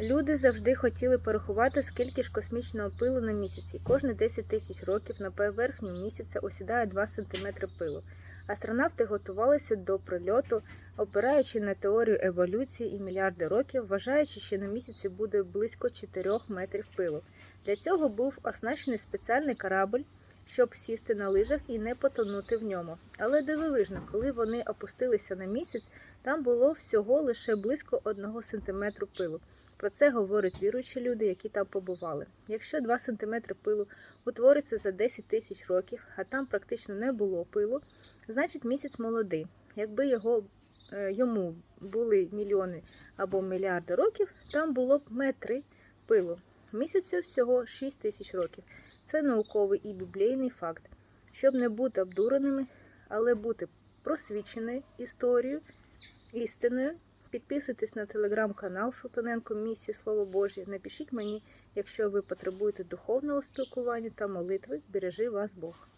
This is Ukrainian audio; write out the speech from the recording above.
Люди завжди хотіли порахувати, скільки ж космічного пилу на місяці. Кожні 10 тисяч років на поверхню місяця осідає 2 см пилу. Астронавти готувалися до прильоту, опираючи на теорію еволюції і мільярди років, вважаючи, що на місяці буде близько 4 метрів пилу. Для цього був оснащений спеціальний корабль, щоб сісти на лижах і не потонути в ньому. Але дивовижно, коли вони опустилися на місяць, там було всього лише близько 1 см пилу. Про це говорять віруючі люди, які там побували. Якщо 2 см пилу утвориться за 10 тисяч років, а там практично не було пилу, значить місяць молодий. Якби його, е, йому були мільйони або мільярди років, там було б метри пилу. Місяцю всього 6 тисяч років. Це науковий і біблійний факт. Щоб не бути обдуреними, але бути просвіченою історією, істиною. Підписуйтесь на телеграм-канал Салтаненко Місії Слово Божє. Напишіть мені, якщо ви потребуєте духовного спілкування та молитви. Бережи вас Бог.